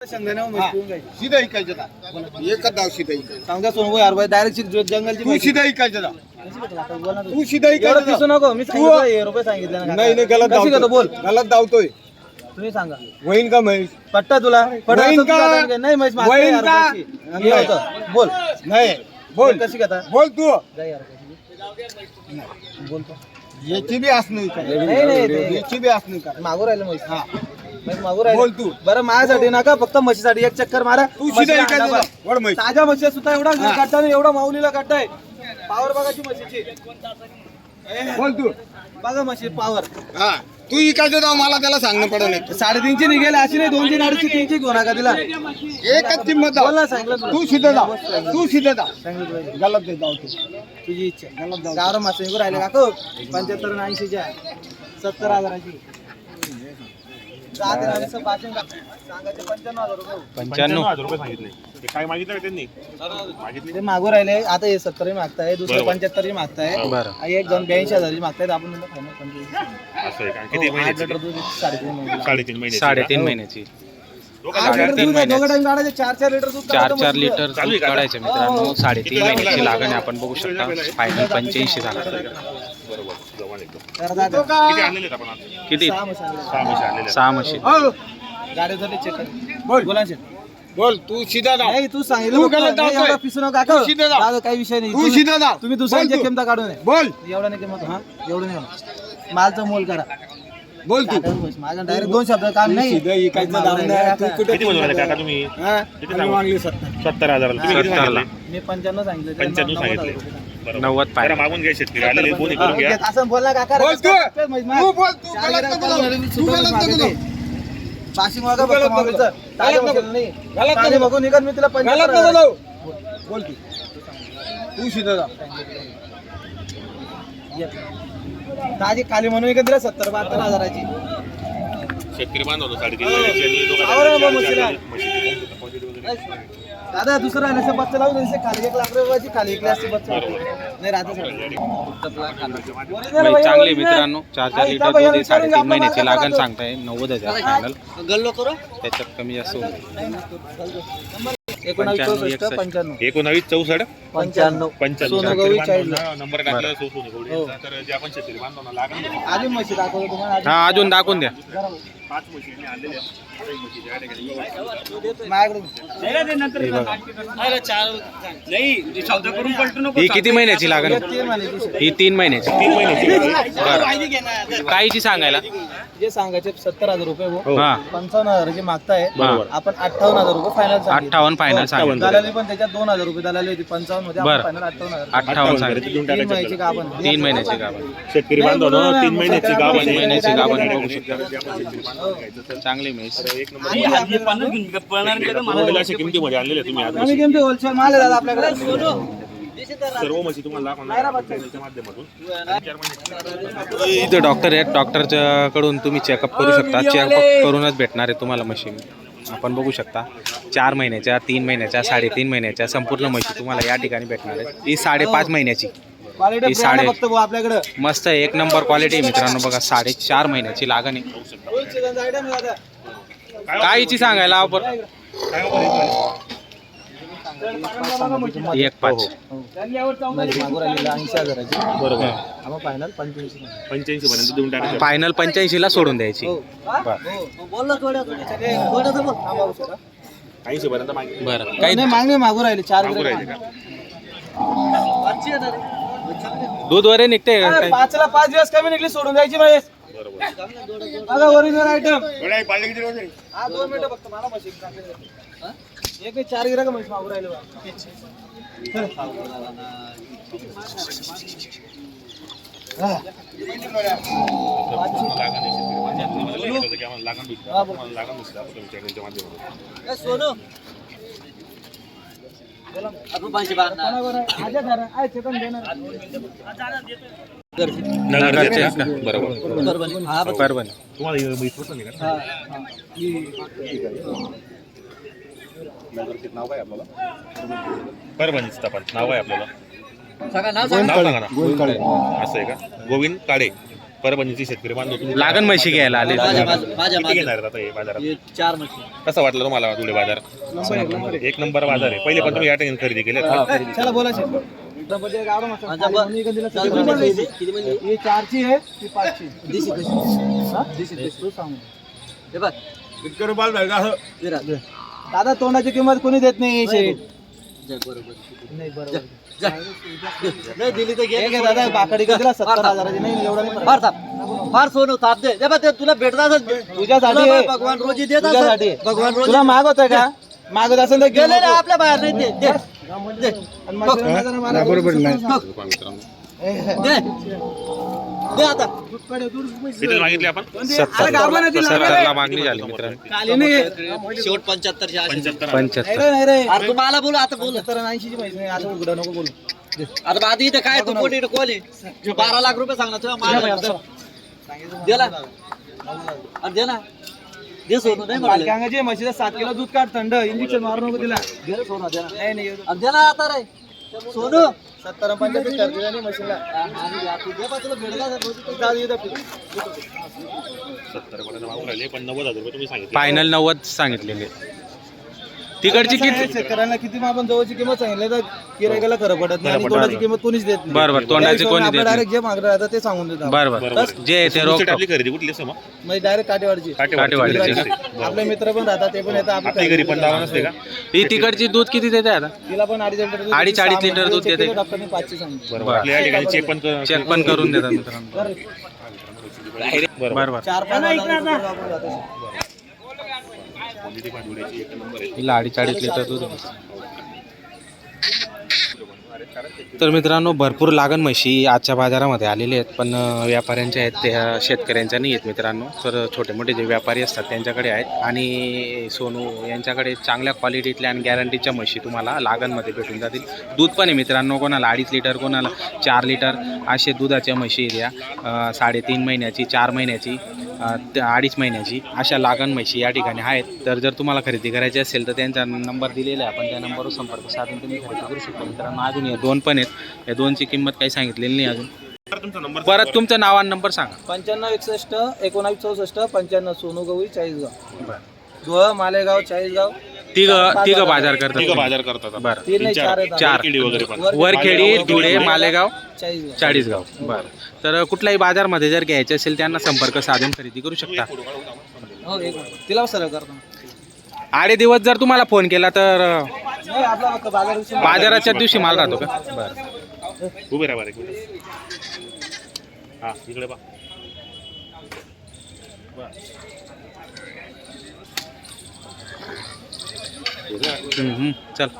सीधा इकायचं दा एकच दाव सीधा इकायचं सांगा सोनू यार डायरेक्ट जंगलची तू म्हशी. सीधा इकायचं दा कशी घेतो आता? बोल ना तू. तू सीधा एवढं इकायचं पिसू दा. नको मी सांगितलं हे रुपये सांगितले ना काका. नाही नाही गलत कशी घेतो बोल धावतोय गलत धावतोय तुम्ही सांगा होईन का म्हैस पट्टा तुला पट्टा वहीन का? तुला काय? नाही मागते वहीन यार का? रुपयाची. हे नाही. होतं. बोल नाही बोल कशी घेता बोल तू जा यार. बोलतो याची बी असं नाही नाही, नाही, का ते- याची बी असं नाही का मागू राहिलं म्हैस हा मागू राहिलं. बोल तू. बरं माझ्यासाठी नका फक्त म्हशीसाठी एक चक्कर मारा. तू म्हशी सीधा अंडा इकायचं बघ. दा. वळ म्हैस. ताज्या म्हशी सुद्धा एवढा हा. गड्डा नाही एवढा माऊलीला गड्डा आहे पावर बघाची म्हशीची. बोल तू. बघा म्हशी पावर हा. तू इकायचं दाव मला त्याला सांगणं पडत नाही. साडेतीनशे निघेल अशी नाही दोनशे अडीचशे तीनशे घेऊ नका तिला. एकच किंमत बोल ना तुला. तू सीधा दाव तू सांगितलं. तुला. गलत दे दाव तू. तुझी इच्छा. गावरा मासे राहिले काकू पंच्याहत्तर ऐंशीच्या. सत्तर हजाराची जाते ना, नुसतं पाचशे टाक. सांगायचे पंच्याण्णव हजार रुपये. पंच्याण्णव. हजार रुपये सांगितले. ते काय मागितलं का त्यांनी? मागितले. ते मागू राहिले. आता हे सत्तरही मागताय दुसरं पंच्याहत्तरही मागताय. बरं आणि एक जण ब्याऐंशी हजारची मागतायत. आपण म्हणलं फायनल पंचवीस. असं आहे का? किती हो, आठ महिन्याची? लिटर दूध साडेतीन महिने साडेतीन महिने साडेतीन महिन्याची. आठ लिटर दूध आहे, दोघं टाइम काढायचे. चार चार लिटर दूध चार काढायचं चार म्हशीचं. लिटर चालू आहे दूध का? काढायचं मित्रांनो. साडेतीन महिन्याची लागण आहे आपण बघू शकता. फायनल पंच्याऐंशी झाला. बरोबर जवान एकदम तर दादा, किती आणलेले आहेत आपण आज? किती सहा म्हशी आणल्या. सहा म्हशी आणलेले आहेत. सहा म्हशी हो गाडीसाठी चेक कर. बोल बोला शेठ. बोल तू सीधा दाव नाही तू सांगितलं तू फक्त. गलत नाही, दावतोय. एवढं पिसू नका काका. तू सीधं दाव. दादा काही विषय नाही तू तुम्ही- सीधा दाव तुम्ही दुसऱ्यांच्या बोल तू. किमता काढू नये बोल एवढं नाही किंमत हा एवढं नाही होणार. मालचा मोल करा बोल तू माझा डायरेक्ट दोन शब्द काम नाही सीधा इकायचं दाव नाही तू कुठे किती म्हणून राहिले काका तुम्ही हा? किती आम्ही सांगू? मागली सत्तर सत्तर हजाराला तुम्ही किती सत्तरला. सांगितले मी पंच्याण्णव सांगितलं पंच्याण्णव सांगितले हजार. नव्वद फायनल मागून घ्या शेतकरी. आलेले बोनी करून घ्या. असं बोल ना काका बोल तू. बोल गलत नको गलत नको गलत नको गलत नको. गलत नको ताजे जाऊ. बघून निघत मी तिला गलत पंच्याहत्तर नको हजार. जाऊ बोल तू तू सीधा दाव ये. ताजी खाली म्हणून इकडे दिला सत्तर बहात्तर हजाराची. शेतकरी साडेतीन आणि. दादा दुसरं ना बच्चा लावून खाली एक लाख रुपयाची खाली एक असते बच्चा चांगली आहे मित्रांनो चार चार लिटर दूध आहे साडेतीन महिन्याची लागण सांगताय नव्वद हजार फायनल. त्याच्यात कमी जास्त एकोणावीस चौसष्ट. पंच्याण्णव. नंबर टाकला सो हो. तर जे आपण शेतकरी बांधवांना. अजून म्हशी दाखवतो तुम्हाला. अजून. हा अजून दाखवून द्या. जरा पाच म्हशी आणलेल्या आहेत. हे बघा. ही किती महिन्याची लागण? एक तीन महिन्याची. शेत. ही तीन महिन्याची. तीन महिन्याची काहीची सांगायला? जे सांगायचे सत्तर हजार रुपये. हा. पंचावन्न हजाराची मागताय. बरोबर. आपण अठ्ठावन्न हजार रुपये फायनल अठ्ठावन्न फायनल सांगितलं. दलाली पण त्याच्यात दोन हजार रुपये दलाली होती. पंचावन्न बरं. अठ्ठावन्न अठ्ठावन्न सांगितलं. तीन महिन्याची आपण तीन महिन्याची गाभण. शेतकरी बांधवांना तीन महिन्याची गाव. महिन्याची गाभण बघू शकता. तर चांगली म्हैस अशा किमतीमध्ये आणलेल्या तुम्ही आज आम्ही म्हशी. किमती होलसेल माल आहे दादा आपल्याकडे. सर्व म्हशी तुम्हाला दाखवणार चॅनलच्या माध्यमातून चार महिन्याची इथे डॉक्टर आहेत. डॉक्टरच्या कडून तुम्ही चेकअप करू शकता. चेकअप करूनच भेटणार आहे तुम्हाला मशीन आपण बघू शकता. चार महिन्याच्या तीन महिन्याच्या साडेतीन महिन्याच्या संपूर्ण म्हशी तुम्हाला या ठिकाणी भेटणार आहे ही साडेपाच महिन्याची. क्वालिटी ही साडे- आपल्याकडे. मस्त आहे, एक नंबर क्वालिटी मित्रांनो बघा साडेचार महिन्याची लागण आहे. आहे दादा काहीची सांगायला ऑफर एक पाच. बरोबर फायनल पंच्याऐंशी पंच्याऐंशी पर्यंत देऊन टाकायचं फायनल पंच्याऐंशीला सोडून द्यायची. ऐंशी पर्यंत मागे बरं. काही नाही मागणी मागू राहिले चार मागू राहिले का? दूध वरे निघते का? अरे, काही? पाचला पाच दिवस कमी निघली सोडून द्यायची महेश बरोबर. बघा ओरिजिनल आयटम? हा दोन मिनिटं फक्त मला टाकले एक नाही, चार गिरा म्हैस मागू राहिले बा. चल. बरोबर. परभणी तुम्हाला माहीत होतं नाही का? हा. नगरचे नाव काय आपल्याला? नाव नाव सांगा. ना असं आहे का? गोविंद काडे परभणीचे शेतकरी बांधव. तुम्ही लागण म्हशी घ्यायला आले माझ्या माझ्या माझ्या किती घेणार आहेत आता हे बाजारात? हे चार म्हशी. कसा वाटला तुम्हाला धुळे बाजार? एक नंबर बाजार आहे. पहिले पण तुम्ही या ठिकाणी खरेदी केले. चला बोला शेठ. ही चारची आहे ती पाचची. हा? तू सांग. हे बघ. शेतकरी बाल जायचं असं हे राहतं. दादा तोंडाची किंमत कोणी देत नाही शेठ? नाही बरोबर नाही दिली तर घे दादा बाकडी दिला सत्तर हजाराची? नाही एवढा नाही फार सोनं ताप दे. दे बा ते तुला भेटतात तुझ्यासाठी. तुला. भगवान रोजी देत असत. भगवान रोजी तुला मागवत आहे का मागवत असेल तर गेले नको. आपल्या बाहेर नाही मला बरोबर आता किती मागितले आपण? सत्तर. सत्तरला मागणी झाली मित्रांनो. शेवट पंच्याहत्तरच्या आशी. पंच्याहत्तर. पंच्याहत्तर नाही रे. अरे तू मला बोल आता बोल. सत्तर आणि ऐंशीची पैसे नाही आता उघडा नको बोलू. आता आधी इथे काय तू कोणी कोण आहे? बारा लाख रुपये सांगणार तुला माल दिला अरे दे ना. दे सोनं नाही म्हणाले. अंगाची म्हशीचं सात किलो दूध काढ थंड. इंजेक्शन मारू नको तिला. दे सोनं दे ना. नाही नाही. अरे दे ना आता रे. सोनं? सत्तर आणि पंच्याहत्तर करतील आणि म्हशीला आणि या तू दे बा तुला भेटला जाऊ दे इथं. सत्तर पर्यंत मागून राहिले पण नव्वद हजार रुपये तुम्ही सांगितले. फायनल नव्वद सांगितलेले. तिकडची आहे, किती शेतकऱ्यांना किती आपण जवळची किंमत सांगितली तर गिरायकाला खरं पडत नाही. आणि तोंडाची. किंमत कोणीच देत नाही. बरं बरं तोंडाची कोणी देत नाही. डायरेक्ट जे मागणं राहतं ते सांगून देतात. बरं बरं. बरोबर जे आहे ते रोख आपली खरेदी कुठली असं मग म्हणजे डायरेक्ट काटेवाडची. काटेवाडीची? आपले मित्र पण राहतात ते पण येतात आपली आपल्या घरी पण दावा नसते का? ही तिकडची दूध किती देते आता? तिला पण अडीच लिटर अडीच- अडीच लिटर दूध देते. डॉक्टरने पाचशे सांगितलं. बरोबर आपल्या या ठिकाणी चेक पण कर- चेक पण करून देतात मित्रांनो. बरोबर बरं बरं. चार पाच हजार रुपये आपण जातो. क्वालिटी एक नंबर आहे. हिला अडीच अडीच लिटर दूध तर मित्रांनो भरपूर लागण म्हशी आजच्या बाजारामध्ये आलेले आहेत पण व्यापाऱ्यांच्या आहेत त्या शेतकऱ्यांच्या नाही आहेत मित्रांनो. तर छोटे मोठे जे व्यापारी असतात त्यांच्याकडे आहेत. आणि सोनू यांच्याकडे चांगल्या क्वालिटीतल्या आणि गॅरंटीच्या म्हशी तुम्हाला लागणमध्ये भेटून जातील. दूध पण आहे मित्रांनो कोणाला अडीच लिटर कोणाला चार लिटर असे दुधाच्या म्हशी द्या. साडेतीन महिन्याची चार महिन्याची. अं, त- अडीच महिन्याची अशा लागण म्हशी या ठिकाणी आहेत. तर जर तुम्हाला खरेदी करायची असेल तर त्यांचा नंबर दिलेला आहे. आपण त्या नंबरवर संपर्क साधून तुम्ही खरेदी करू शकता. मित्रांनो अजून या दोन पण आहेत. या दोनची किंमत काही सांगितलेली नाही अजून. परत तुमचं नाव आणि नंबर सांगा. पंच्याण्णव एकसष्ट एकोणावीस चौसष्ट पंच्याण्णव सोनू गवळी चाळीसगाव धुळं मालेगाव चाळीसगाव. तिघ तिघ बाजार करतात बाजार करतात बरं तीन चार. चार आहेत चार. किडी वगैरे पण. वरखेडी धुळे मालेगाव चाळीसगाव. चाळीसगाव. बरं. तर कुठल्याही बाजारमध्ये जर घ्यायचे असेल त्यांना संपर्क साधून खरेदी करू शकता. हो एक मिनिट. तिला सरळ करतो आडे दिवस जर तुम्हाला फोन केला तर नाही आपला फक्त बाजार विषयी- बाजाराच्या दिवशी माल राहतो का? बरं. उभे राहा बरं एक मिनिट. हा इकडे बा हम्म, चल.